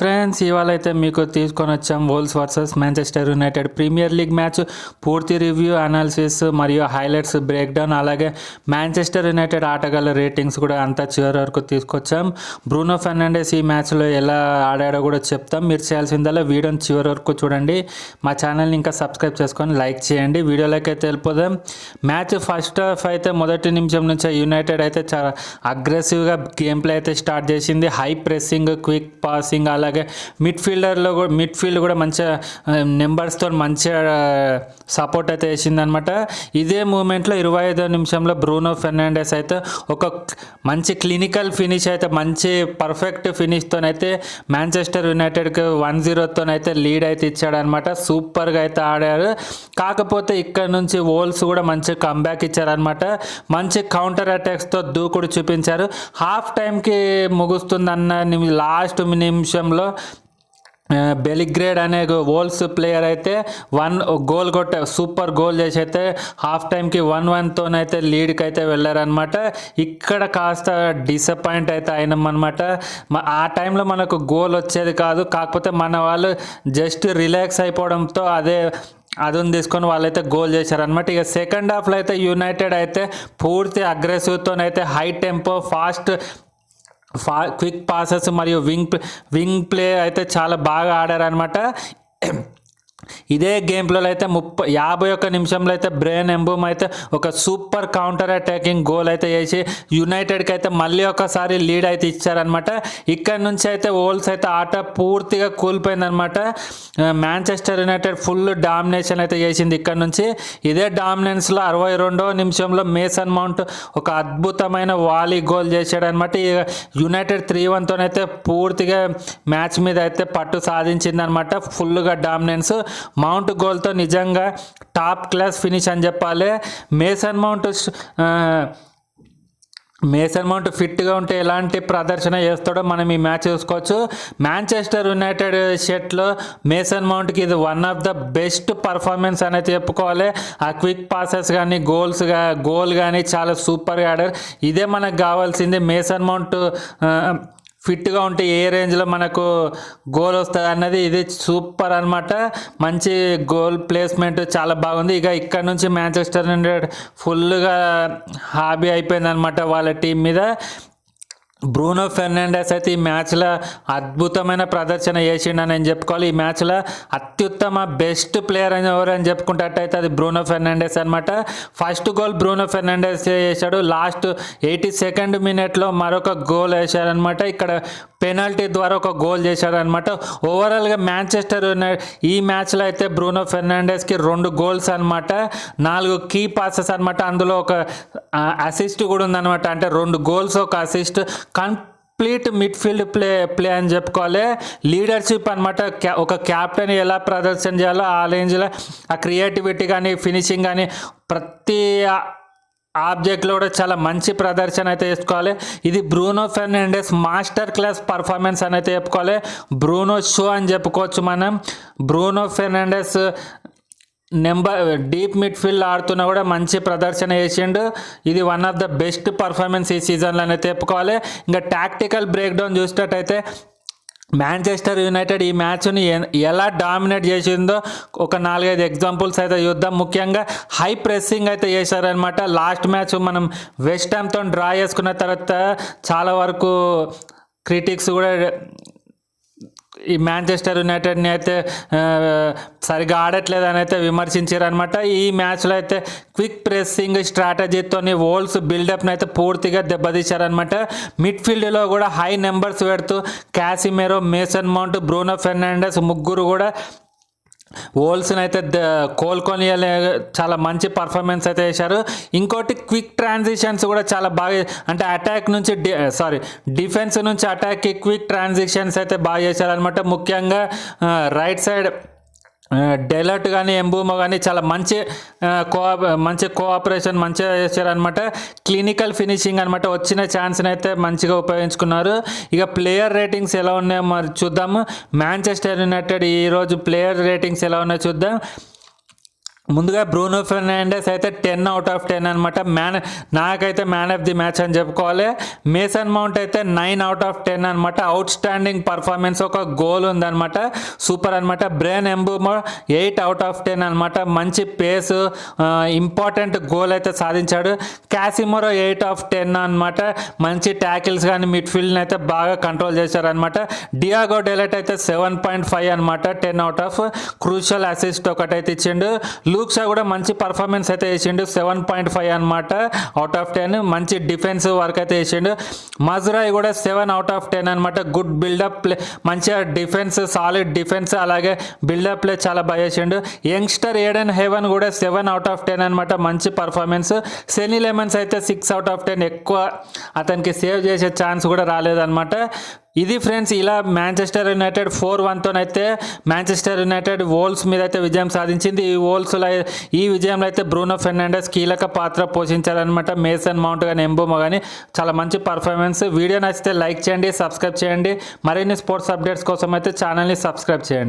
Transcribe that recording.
Friends ఇవాళ అయితే మీకు తీసుకొని వచ్చాం Wolves versus Manchester United Premier League match పూర్తి రివ్యూ అనాలిసిస్ మరియు హైలైట్స్ బ్రేక్డౌన్ అలాగే మాంచెస్టర్ యునైటెడ్ ఆటగాళ్ళ రేటింగ్స్ కూడా అంతా చివరి వరకు తీసుకొచ్చాం. బ్రూనో ఫెర్నాండెస్ ఈ మ్యాచ్లో ఎలా ఆడాడో కూడా చెప్తాం. మీరు చేయాల్సిందల్లా వీడియోని చివరి వరకు చూడండి. మా ఛానల్ని ఇంకా సబ్స్క్రైబ్ చేసుకొని లైక్ చేయండి. వీడియోలోకి అయితే వెళ్ళిపోదాం. మ్యాచ్ ఫస్ట్ హాఫ్ అయితే మొదటి నిమిషం నుంచే యునైటెడ్ అయితే చాలా అగ్రెసివ్గా గేమ్ ప్లే అయితే స్టార్ట్ చేసింది. హై ప్రెస్సింగ్ క్విక్ పాసింగ్ అలా అలాగే మిడ్ఫీల్డర్లో కూడా మిడ్ ఫీల్డ్ కూడా మంచిగా నెంబర్స్తో మంచిగా సపోర్ట్ అయితే వేసిందనమాట ఇదే మూమెంట్లో ఇరవై ఐదో నిమిషంలో బ్రూనో ఫెర్నాండెస్ అయితే ఒక మంచి క్లినికల్ ఫినిష్ అయితే మంచి పర్ఫెక్ట్ ఫినిష్తోనైతే మాంచెస్టర్ యునైటెడ్కి వన్ జీరోతోనైతే లీడ్ అయితే ఇచ్చాడనమాట సూపర్గా అయితే ఆడారు. కాకపోతే ఇక్కడ నుంచి వోల్స్ కూడా మంచి కంబ్యాక్ ఇచ్చారనమాట మంచి కౌంటర్ అటాక్స్తో దూకుడు చూపించారు. హాఫ్ టైంకి ముగుస్తుందన్న లాస్ట్ నిమిషం సమయంలో బెలిగ్రేడ్ అనే వోల్స్ ప్లేయర్ అయితే వన్ గోల్ కొట్టే సూపర్ గోల్ చేసి అయితే హాఫ్ టైంకి వన్ వన్తోనైతే లీడ్కి అయితే వెళ్ళారనమాట ఇక్కడ కాస్త డిసప్పాయింట్ అయితే అయినామన్నమాట. అనమాట ఆ టైంలో మనకు గోల్ వచ్చేది కాదు. కాకపోతే మన వాళ్ళు జస్ట్ రిలాక్స్ అయిపోవడంతో అదే అదుని తీసుకొని వాళ్ళైతే గోల్ చేశారనమాట ఇక సెకండ్ హాఫ్లో అయితే యునైటెడ్ అయితే పూర్తి అగ్రెసివ్తోనైతే హై టెంపో ఫాస్ట్ ఫా క్విక్ పాసెస్ మరియు వింగ్ ప్లే- వింగ్ ప్లే అయితే చాలా బాగా ఆడారనమాట ఇదే గేమ్ ప్లేలో అయితే ముప్పై యాభై ఒక్క నిమిషంలో అయితే బ్రెయిన్ ఎంబూమ్ అయితే ఒక సూపర్ కౌంటర్ అటాకింగ్ గోల్ అయితే వేసి యునైటెడ్కి అయితే మళ్ళీ ఒకసారి లీడ్ అయితే ఇచ్చారనమాట ఇక్కడ నుంచి అయితే ఓల్స్ అయితే ఆట పూర్తిగా కూలిపోయిందనమాట మాంచెస్టర్ యునైటెడ్ ఫుల్ డామినేషన్ అయితే చేసింది ఇక్కడ నుంచి. ఇదే డామినెన్స్లో అరవై రెండవ నిమిషంలో మేసన్ మౌంట్ ఒక అద్భుతమైన వాలీ గోల్ చేశాడనమాట యునైటెడ్ త్రీ వన్తోనైతే పూర్తిగా మ్యాచ్ మీద అయితే పట్టు సాధించిందనమాట ఫుల్గా డామినెన్స్ మౌంట్ గోల్తో నిజంగా టాప్ క్లాస్ ఫినిష్ అని చెప్పాలి. మేసన్ మౌంట్ మేసన్ మౌంట్ ఫిట్గా ఉంటే ఎలాంటి ప్రదర్శన చేస్తాడో మనం ఈ మ్యాచ్ చూసుకోవచ్చు. మాంచెస్టర్ యునైటెడ్ షర్ట్లో మేసన్ మౌంట్కి ఇది one of the best performance అనేది చెప్పుకోవాలి. ఆ క్విక్ పాసెస్ కానీ గోల్స్ గోల్ కానీ చాలా సూపర్గా ఆడారు. ఇదే మనకు కావాల్సింది మేసన్ మౌంట్ ఫిట్గా ఉంటే ఏ రేంజ్లో మనకు గోల్ వస్తుంది అన్నది ఇది సూపర్ అనమాట మంచి గోల్ ప్లేస్మెంట్ చాలా బాగుంది. ఇక ఇక్కడ నుంచి మ్యాంచెస్టర్ యునైటెడ్ ఫుల్గా హాబీ అయిపోయింది అనమాట వాళ్ళ టీం మీద. బ్రూనో ఫెర్నాండెస్ అయితే ఈ మ్యాచ్లో అద్భుతమైన ప్రదర్శన చేసిండని నేను చెప్పుకోవాలి. ఈ మ్యాచ్లో అత్యుత్తమ బెస్ట్ ప్లేయర్ అని ఎవరు అని చెప్పుకుంటట్టయితే అది బ్రూనో ఫెర్నాండెస్ అనమాట ఫస్ట్ గోల్ బ్రూనో ఫెర్నాండెస్ చేశాడు. లాస్ట్ ఎయిటీ సెకండ్ మినిట్లో మరొక గోల్ వేశారనమాట ఇక్కడ పెనాల్టీ ద్వారా ఒక గోల్ చేశాడనమాట ఓవరాల్గా మ్యాంచెస్టర్ యునైటెడ్ ఈ మ్యాచ్లో అయితే బ్రూనో ఫెర్నాండెస్కి రెండు గోల్స్ అనమాట నాలుగు కీ పాసెస్ అనమాట అందులో ఒక అసిస్ట్ కూడా ఉందనమాట అంటే రెండు గోల్స్ ఒక assist complete midfield play play అని చెప్పుకోవాలి. లీడర్షిప్ అనమాట ఒక క్యాప్టెన్ ఎలా ప్రదర్శన చేయాలో ఆ రేంజ్లో ఆ క్రియేటివిటీ కానీ ఫినిషింగ్ కానీ ప్రతి ఆబ్జెక్ట్లో కూడా చాలా మంచి ప్రదర్శన అయితే చేసుకోవాలి ఇది Bruno Fernandes master class performance అని అయితే చెప్పుకోవాలి. బ్రూనో షో అని చెప్పుకోవచ్చు మనం. Bruno Fernandes number deep midfield ఆడుతున్నా కూడా మంచి ప్రదర్శన చేసిండు. ఇది one of the best performance ఈ సీజన్లో అయితే చెప్పుకోవాలి. ఇంకా టాక్టికల్ బ్రేక్డౌన్ చూసినట్టయితే మాంచెస్టర్ యునైటెడ్ ఈ మ్యాచ్ని ఎలా డామినేట్ చేసిందో ఒక నాలుగైదు ఎగ్జాంపుల్స్ అయితే చూద్దాం. ముఖ్యంగా హై ప్రెస్సింగ్ అయితే చేశారనమాట లాస్ట్ మ్యాచ్ మనం వెస్ట్ హామ్తో డ్రా చేసుకున్న తర్వాత చాలా వరకు క్రిటిక్స్ కూడా ఈ మాంచెస్టర్ యునైటెడ్ని అయితే ఆ, సరిగా ఆడట్లేదని అయితే విమర్శించారనమాట ఈ మ్యాచ్లో అయితే క్విక్ ప్రెస్సింగ్ స్ట్రాటజీతోని వోల్స్ బిల్డప్ని అయితే పూర్తిగా దెబ్బతీశారనమాట మిడ్ఫీల్డ్లో కూడా హై నెంబర్స్ పెడుతూ Casemiro Mason Mount Bruno Fernandes ముగ్గురు కూడా ఓల్స్ని అయితే ద- కోలుకొని చాలా మంచి పర్ఫార్మెన్స్ అయితే చేశారు. ఇంకోటి క్విక్ ట్రాన్సిషన్స్ కూడా చాలా బాగా అంటే అటాక్ నుంచి సారీ డిఫెన్స్ నుంచి అటాక్కి క్విక్ ట్రాన్సిషన్స్ అయితే బాగా చేశారనమాట ముఖ్యంగా రైట్ సైడ్ డెలర్ట్ కానీ ఎంబూమో కానీ చాలా మంచి కో మంచి కోఆపరేషన్ మంచిగా చేశారనమాట క్లినికల్ ఫినిషింగ్ అనమాట వచ్చిన ఛాన్స్ని అయితే మంచిగా ఉపయోగించుకున్నారు. ఇక ప్లేయర్ రేటింగ్స్ ఎలా ఉన్నాయో మరి చూద్దాము. మాంచెస్టర్ యునైటెడ్ ఈరోజు ప్లేయర్ రేటింగ్స్ ఎలా ఉన్నాయో చూద్దాం. ముందుగా బ్రూనో ఫెర్నాండెస్ అయితే టెన్ అవుట్ ఆఫ్ టెన్ అనమాట మ్యాన్ నాకైతే మ్యాన్ ఆఫ్ ది మ్యాచ్ అని చెప్పుకోవాలి. మేసన్ మౌంట్ అయితే నైన్ అవుట్ ఆఫ్ టెన్ అనమాట అవుట్ స్టాండింగ్ పర్ఫార్మెన్స్ ఒక గోల్ ఉందన్నమాట. సూపర్ అనమాట Bryan Mbeumo eight out of ten అనమాట మంచి పేస్ ఇంపార్టెంట్ గోల్ అయితే సాధించాడు. క్యాసిమోరో ఎయిట్ ఆఫ్ టెన్ అనమాట మంచి ట్యాకిల్స్ కానీ మిడ్ఫీల్డ్ని అయితే బాగా కంట్రోల్ చేశారనమాట డియాగో డెలెట్ అయితే సెవెన్ పాయింట్ ఫైవ్ అనమాట ten out of crucial assist ఒకటైతే ఇచ్చిండు. లూక్సా కూడా మంచి పర్ఫార్మెన్స్ అయితే వేసిండు. సెవెన్ పాయింట్ ఫైవ్ అనమాట అవుట్ ఆఫ్ టెన్ మంచి డిఫెన్స్ వర్క్ అయితే వేసిండు. మజురాయ్ కూడా సెవెన్ అవుట్ ఆఫ్ టెన్ అనమాట గుడ్ బిల్డప్ ప్లే మంచిగా డిఫెన్స్ సాలిడ్ డిఫెన్స్ అలాగే బిల్డప్ ప్లే చాలా బాగా చేసిండు యంగ్స్టర్ ఏడెన్ హెవెన్ కూడా సెవెన్ అవుట్ ఆఫ్ టెన్ అనమాట మంచి పర్ఫార్మెన్స్ సెనీ లెమన్స్ అయితే సిక్స్ అవుట్ ఆఫ్ టెన్ ఎక్కువ అతనికి సేవ్ చేసే ఛాన్స్ కూడా రాలేదన్నమాట. ఇది ఫ్రెండ్స్ ఇలా మాంచెస్టర్ యునైటెడ్ ఫోర్ వన్తోనైతే మాంచెస్టర్ యునైటెడ్ ఓల్స్ మీద అయితే విజయం సాధించింది. ఈ వోల్స్లో ఈ విజయంలో అయితే బ్రూనో ఫెర్నాండెస్ కీలక పాత్ర పోషించారనమాట మేసన్ మౌంట్ కానీ ఎంబోమో కానీ చాలా మంచి పర్ఫార్మెన్స్ వీడియో నచ్చితే లైక్ చేయండి సబ్స్క్రైబ్ చేయండి. మరిన్ని స్పోర్ట్స్ అప్డేట్స్ కోసం అయితే ఛానల్ని సబ్స్క్రైబ్ చేయండి.